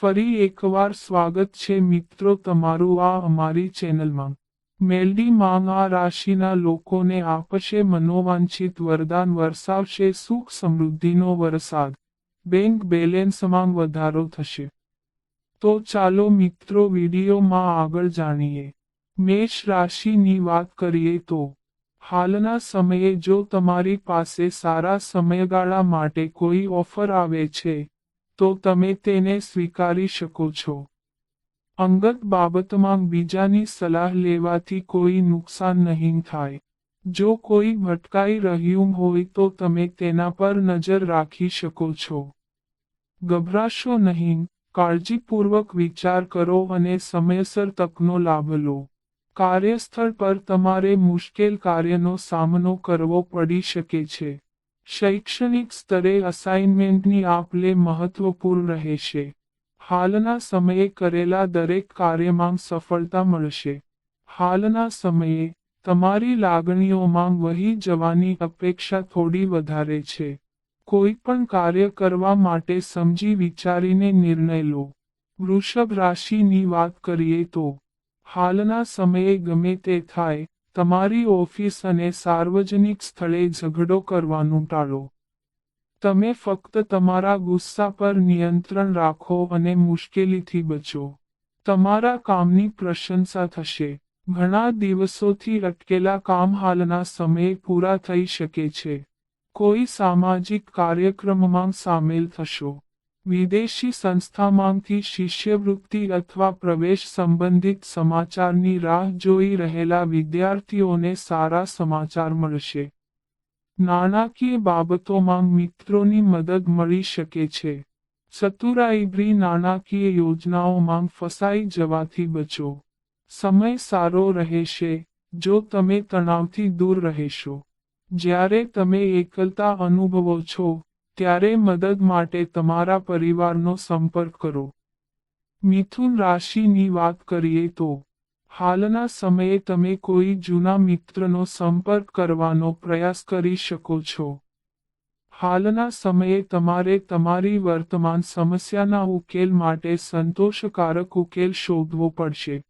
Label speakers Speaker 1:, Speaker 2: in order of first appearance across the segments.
Speaker 1: ફરી એકવાર સ્વાગત છે મિત્રો તમારું આ અમારી ચેનલમાં. મેલડી માંગ આ રાશિના લોકોને આપશે મનોવાંછિત વરદાન, વરસાવશે સુખ સમૃદ્ધિનો વરસાદ. બેંક બેલેન્સમાં વધારો થશે. તો ચાલો મિત્રો વિડીયોમાં આગળ જાણીએ. મેષ રાશિની વાત કરીએ તો, હાલના સમયે જો તમારી પાસે સારા સમયગાળા માટે કોઈ ઓફર આવે છે તો તમે તેને સ્વીકારી શકો છો. અંગત બાબતમાં બીજાની સલાહ લેવાથી કોઈ નુકસાન નહીં થાય. જો કોઈ ભટકાઈ રહ્યું હોય તો તમે તેના પર નજર રાખી શકો છો. ગભરાશો નહીં, કાળજીપૂર્વક વિચાર કરો અને સમયસર તકનો લાભ લો. કાર્યસ્થળ પર તમારે મુશ્કેલ કાર્યનો સામનો કરવો પડી શકે છે. શૈક્ષણિક સ્તરે અસાઇનમેન્ટની આપલે મહત્વપૂર્ણ રહેશે. હાલના સમયે કરેલા દરેક કાર્યમાં સફળતા મળશે. હાલના સમયે, તમારી લાગણીઓમાં વહી જવાની અપેક્ષા થોડી વધારે છે. કોઈ પણ કાર્ય કરવા માટે સમજી વિચારીને નિર્ણય લો. વૃષભ રાશિની વાત કરીએ તો, હાલના સમયે ગમે તે થાય તમારી ઓફિસ અને સાર્વજનિક સ્થળે ઝઘડો કરવાનું ટાળો. તમે ફક્ત તમારા ગુસ્સા પર નિયંત્રણ રાખો અને મુશ્કેલીથી બચો. તમારા કામની પ્રશંસા થશે. ઘણા દિવસોથી અટકેલા કામ હાલના સમયે પૂરા થઈ શકે છે. કોઈ સામાજિક કાર્યક્રમમાં સામેલ થશો. વિદેશી સંસ્થામાંથી શિષ્યવૃત્તિ અથવા પ્રવેશ સંબંધિત સમાચારની રાહ જોઈ રહેલા વિદ્યાર્થીઓને સારા સમાચાર મળશે. નાણાકીય બાબતોમાં મિત્રોની મદદ મળી શકે છે. ચતુરાઈભરી નાણાકીય યોજનાઓમાં ફસાઈ જવાથી બચો. સમય સારો રહેશે, જો તમે તણાવથી દૂર રહેશો. જ્યારે તમે એકલતા અનુભવો છો ત્યારે મદદ માટે તમારા પરિવારનો સંપર્ક કરો. મિથુન રાશિની વાત કરીએ તો, હાલના સમયે તમે કોઈ જૂના મિત્રનો સંપર્ક કરવાનો પ્રયાસ કરી શકો છો. હાલના સમયે તમારે તમારી વર્તમાન સમસ્યાના ઉકેલ માટે સંતોષકારક ઉકેલ શોધવો પડશે.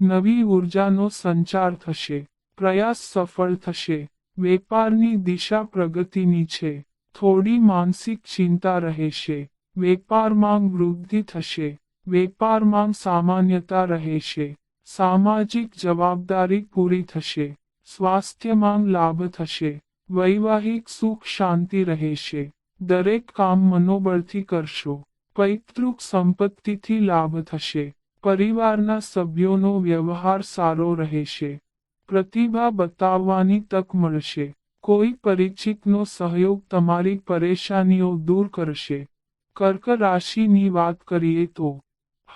Speaker 1: નવી ઉર્જાનો સંચાર થશે, પ્રયાસ સફળ થશે, વેપારની દિશા પ્રગતિની છે. થોડી માનસિક ચિંતા રહેશે. વેપારમાં વૃદ્ધિ થશે. વેપારમાં સામાન્યતા રહેશે. સામાજિક જવાબદારી પૂરી થશે. સ્વાસ્થ્યમાં લાભ થશે. વૈવાહિક સુખ શાંતિ રહેશે. દરેક કામ મનોબળથી કરશો. પૈતૃક સંપત્તિથી લાભ થશે. પરિવારના સભ્યોનો વ્યવહાર સારો રહેશે. પ્રતિભા બતાવવાની તક મળશે. કોઈ પરિચિતનો સહયોગ તમારી પરેશાનીઓ દૂર કરશે. કર્ક રાશિની વાત કરીએ તો,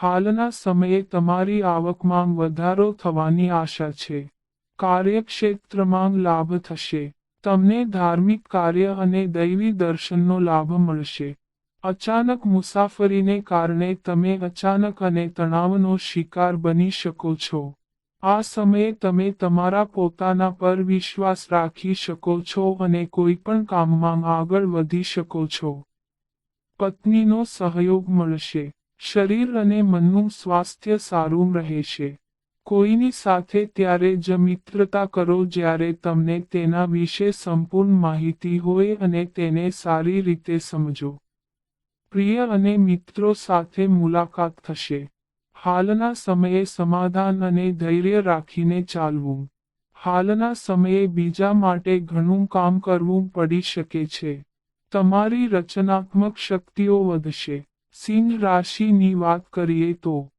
Speaker 1: હાલના સમયે તમારી આવકમાં વધારો થવાની આશા છે. કાર્યક્ષેત્રમાં લાભ થશે. તમને ધાર્મિક કાર્ય અને દૈવી દર્શનનો લાભ મળશે. અચાનક મુસાફરીને કારણે તમે અચાનક અને તણાવનો શિકાર બની શકો છો. આ સમયે તમે તમારા પોતાના પર વિશ્વાસ રાખી શકો છો અને કોઈ પણ કામમાં આગળ વધી શકો છો. પત્નીનો સહયોગ મળશે. શરીર અને મનનું સ્વાસ્થ્ય સારું રહેશે. કોઈની સાથે ત્યારે જ મિત્રતા કરો જ્યારે તમને તેના વિશે સંપૂર્ણ માહિતી હોય અને તેને સારી રીતે સમજો. પ્રિય અને મિત્રો સાથે મુલાકાત થશે. હાલના સમયે સમાધાન અને ધૈર્ય રાખીને ચાલવું. હાલના સમયે બીજા માટે ઘણું કામ કરવું પડી શકે છે. તમારી રચનાત્મક શક્તિઓ વધશે. સિંહ રાશિની વાત કરીએ તો,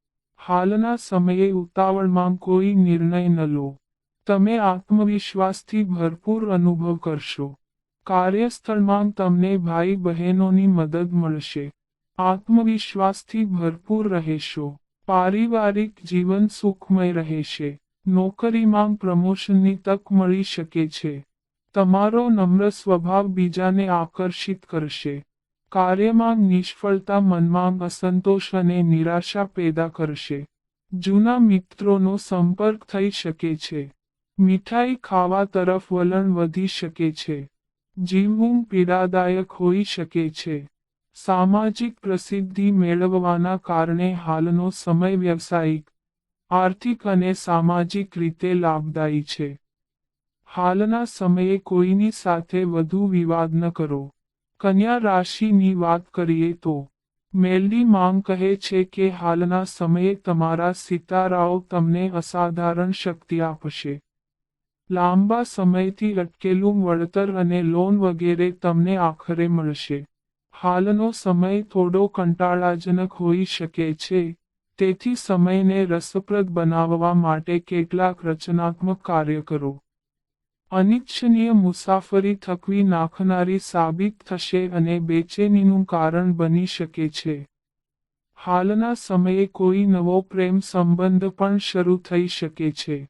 Speaker 1: હાલના સમયે ઉતાવળમાં કોઈ નિર્ણય ન લો. તમે આત્મવિશ્વાસથી ભરપૂર અનુભવ કરશો. કાર્યસ્થળમાં તમને ભાઈ બહેનોની મદદ મળશે. આત્મવિશ્વાસથી ભરપૂર રહેશો. પારિવારિક જીવન સુખમય રહેશે નોકરીમાં પ્રમોશનની તક મળી શકે છે. તમારો નમ્ર સ્વભાવ બીજાને આકર્ષિત કરશે. કાર્યમાં નિષ્ફળતા, મનમાં અસંતોષ અને નિરાશા પેદા કરશે. જૂના મિત્રોનો સંપર્ક થઈ શકે છે. મીઠાઈ ખાવા તરફ વલણ વધી શકે છે. જીવવું પીડાદાયક હોઈ શકે છે. સામાજિક પ્રસિદ્ધિ મેળવવાના કારણે હાલનો સમય વ્યવસાયિક, આર્થિક અને સામાજિક રીતે લાભદાયી છે. હાલના સમયે કોઈની સાથે વધુ વિવાદ ન કરો. કન્યા રાશિની વાત કરીએ તો મેલડી માંગ કહે છે કે હાલના સમયે તમારા સિતારાઓ તમને અસાધારણ શક્તિ આપશે. લાંબા સમયથી અટકેલું વળતર અને લોન વગેરે તમને આખરે મળશે. હાલનો સમય થોડો કંટાળાજનક હોઈ શકે છે, તેથી સમયને રસપ્રદ બનાવવા માટે કેટલાક રચનાત્મક કાર્ય કરો. અનિચ્છનીય મુસાફરી થકવી નાખનારી સાબિત થશે અને બેચેનીનું કારણ બની શકે છે. હાલના સમયે કોઈ નવો પ્રેમ સંબંધ પણ શરૂ થઈ શકે છે.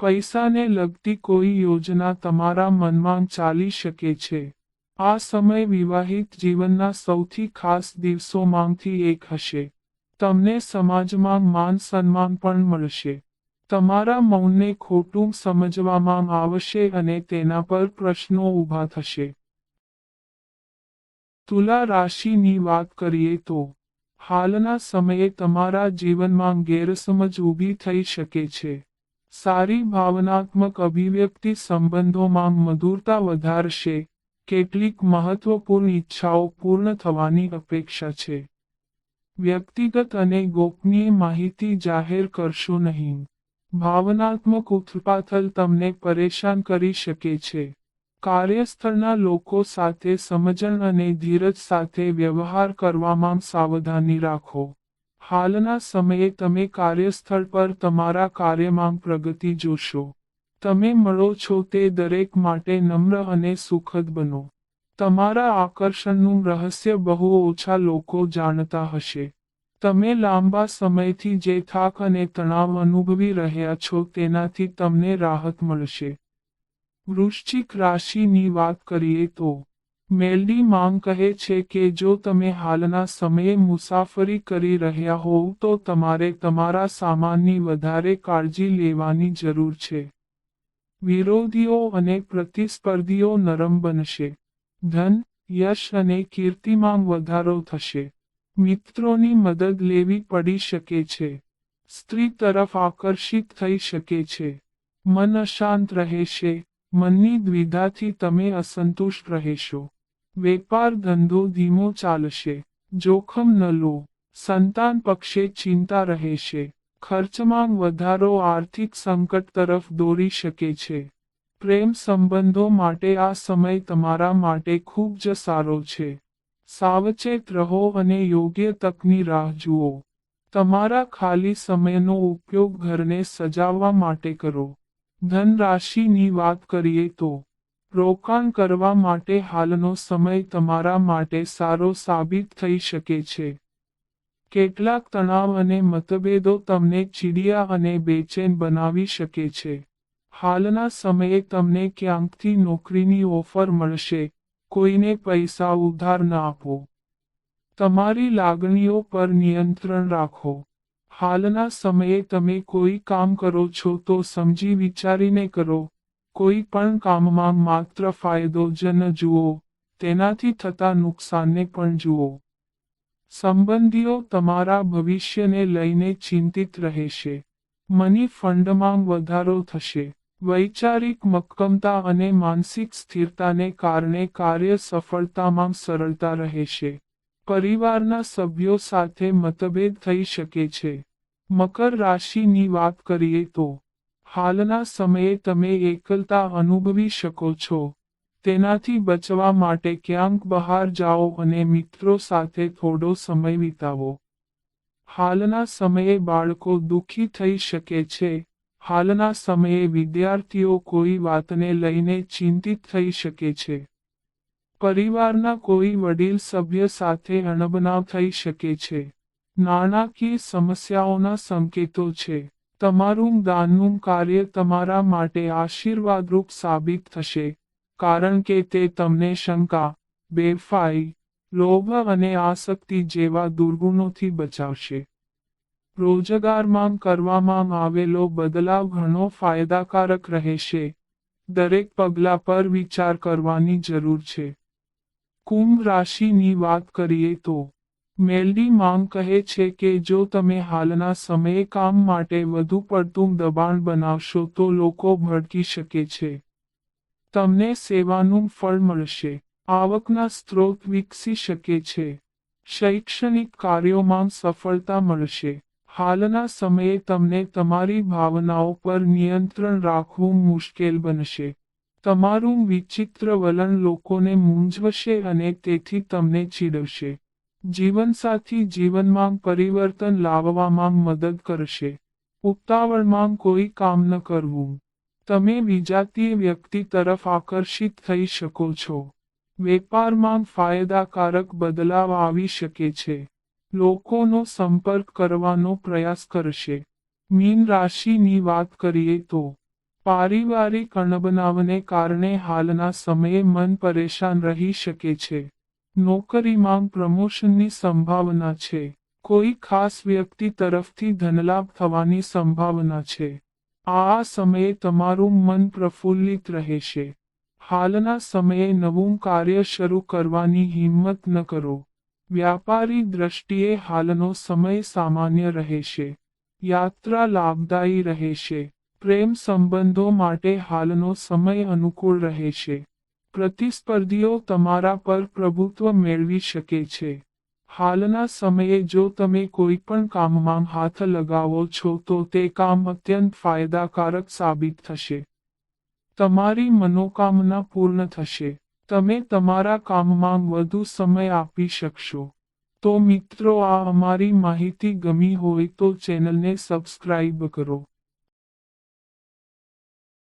Speaker 1: પૈસાને લગતી કોઈ યોજના તમારા મનમાં ચાલી શકે છે. આ સમય વિવાહિત જીવનના સૌથી ખાસ દિવસોમાંથી એક હશે. તમને સમાજમાં માન સન્માન પણ મળશે. તમારા મૌનને ખોટું સમજવામાં આવશે અને તેના પર પ્રશ્નો ઊભા થશે. તુલા રાશિની વાત કરીએ તો, હાલના સમયે તમારા જીવનમાં ગેરસમજ ઊભી થઈ શકે છે. સારી ભાવનાત્મક અભિવ્યક્તિ સંબંધોમાં મધુરતા વધારશે. કેટલીક મહત્વપૂર્ણ ઈચ્છાઓ પૂર્ણ થવાની અપેક્ષા છે. વ્યક્તિગત અને ગોપનીય માહિતી જાહેર કરશો નહીં. ભાવનાત્મક ઉથલપાથલ તમને પરેશાન કરી શકે છે. કાર્યસ્થળના લોકો સાથે સમજણ અને ધીરજ સાથે વ્યવહાર કરવામાં સાવધાની રાખો. હાલના સમયે તમે કાર્યસ્થળ પર તમારા કાર્યમાં પ્રગતિ જોશો. તમે મળો છો તે દરેક માટે નમ્ર અને સુખદ બનો. તમારા આકર્ષણનું રહસ્ય બહુ ઓછા લોકો જાણતા હશે. તમે લાંબા સમયથી જે થાક અને તણાવ અનુભવી રહ્યા છો તેનાથી તમને રાહત મળશે. વૃશ્ચિક રાશિની વાત કરીએ તો, મેલડી માંગ કહે છે કે જો તમે હાલના સમયે મુસાફરી કરી રહ્યા હોવ તો તમારે તમારા સામાનની વધારે કાળજી લેવાની જરૂર છે. વિરોધીઓ અને પ્રતિસ્પર્ધીઓ નરમ બનશે. ધન, યશ અને કીર્તિમાં વધારો થશે. મિત્રોની મદદ લેવી પડી શકે છે. સ્ત્રી તરફ આકર્ષિત થઈ શકે છે. મન અશાંત રહેશે. મનની દ્વિધાથી તમે અસંતુષ્ટ રહેશો. વેપાર ધંધો ધીમો ચાલશે. જોખમ ન લો. સંતાન પક્ષે ચિંતા રહેશે. ખર્ચમાં વધારો આર્થિક સંકટ તરફ દોરી શકે છે. પ્રેમ સંબંધો માટે આ સમય તમારા માટે ખૂબ જ સારો છે. સાવચેત રહો અને યોગ્ય તકની રાહ જુઓ. તમારા ખાલી સમયનો ઉપયોગ ઘરને સજાવવા માટે કરો. ધન રાશિની વાત કરીએ તો, રોકાણ કરવા માટે હાલનો સમય તમારા માટે સારો સાબિત થઈ શકે છે. કેટલાક તણાવ અને મતભેદો તમને ચીડિયા અને બેચેન બનાવી શકે છે. હાલના સમયે તમને ક્યાંકથી નોકરીની ઓફર મળશે, કોઈને પૈસા ઉધાર ન આપો. તમારી લાગણીઓ પર નિયંત્રણ રાખો. હાલના સમયે તમે કોઈ કામ કરો છો તો સમજી વિચારીને કરો. કોઈ પણ કામમાં માત્ર ફાયદો જ ન જુઓ, તેનાથી થતા નુકસાનને પણ જુઓ. સંબંધીઓ તમારા ભવિષ્યને લઈને ચિંતિત રહેશે. મની ફંડમાં વધારો થશે. વૈચારિક મક્કમતા અને માનસિક સ્થિરતાને કારણે કાર્ય સફળતામાં સરળતા રહેશે. પરિવારના સભ્યો સાથે મતભેદ થઈ શકે છે. મકર રાશિની વાત કરીએ તો, હાલના સમયે તમે એકલતા અનુભવી શકો છો. તેનાથી બચવા માટે ક્યાંક બહાર જાઓ અને મિત્રો સાથે થોડો સમય વિતાવો. હાલના સમયે બાળકો દુઃખી થઈ શકે છે. હાલના સમયે વિદ્યાર્થીઓ કોઈ વાતને લઈને ચિંતિત થઈ શકે છે. પરિવારના કોઈ વડીલ સભ્ય સાથે અણબનાવ થઈ શકે છે. નાણાકીય સમસ્યાઓના સંકેતો છે. તમારું દાનનું કાર્ય તમારા માટે આશીર્વાદરૂપ સાબિત થશે. કારણ કે તે તમને શંકા, બેફાઈ, લોભ અને આસક્તિ જેવા દુર્ગુણોથી બચાવશે. રોજગારમાં કરવામાં આવેલો બદલાવ ઘણો ફાયદાકારક રહેશે. દરેક પગલા પર વિચાર કરવાની જરૂર છે. કુંભ રાશિની વાત કરીએ તો, મેલડી માંગ કહે છે કે જો તમે હાલના સમયે કામ માટે વધુ પડતું દબાણ બનાવશો તો લોકો ભડકી શકે છે. તમને સેવાનું ફળ મળશે. આવકના સ્ત્રોત વિકસી શકે છે. શૈક્ષણિક કાર્યોમાં સફળતા મળશે. હાલના સમયે તમને તમારી ભાવનાઓ પર નિયંત્રણ રાખવું મુશ્કેલ બનશે. તમારું વિચિત્ર વલણ લોકોને મૂંઝવશે અને તેથી તમને ચીડવશે. જીવનસાથી જીવનમાં પરિવર્તન લાવવામાં મદદ કરશે. ઉતાવળમાં કોઈ કામ ન કરવું. તમે બીજાતીય વ્યક્તિ તરફ આકર્ષિત થઈ શકો છો. વેપારમાં ફાયદાકારક બદલાવ આવી શકે છે. લોકોનો સંપર્ક કરવાનો પ્રયાસ કરશે. મીન રાશિની વાત કરીએ તો, પારિવારિક અણબનાવને કારણે હાલના સમયે મન પરેશાન રહી શકે છે. નોકરીમાં પ્રમોશનની સંભાવના છે. કોઈ ખાસ વ્યક્તિ તરફથી ધનલાભ થવાની સંભાવના છે. આ સમયે તમારું મન પ્રફુલ્લિત રહેશે. હાલના સમયે નવું કાર્ય શરૂ કરવાની હિંમત ન કરો. વ્યાપારી દ્રષ્ટિએ હાલનો સમય સામાન્ય રહેશે. યાત્રા લાભદાયી રહેશે. પ્રેમ સંબંધો માટે હાલનો સમય અનુકૂળ રહેશે. પ્રતિસ્પર્ધીઓ તમારા પર પ્રભુત્વ મેળવી શકે છે. હાલના સમયે જો તમે કોઈ પણ કામમાં હાથ લગાવો છો તો તે કામ અત્યંત ફાયદાકારક સાબિત થશે. તમારી મનોકામના પૂર્ણ થશે. તમે તમારા કામમાં વધુ સમય આપી શકશો. તો મિત્રો આ અમારી માહિતી ગમી હોય તો ચેનલને સબસ્ક્રાઇબ કરો.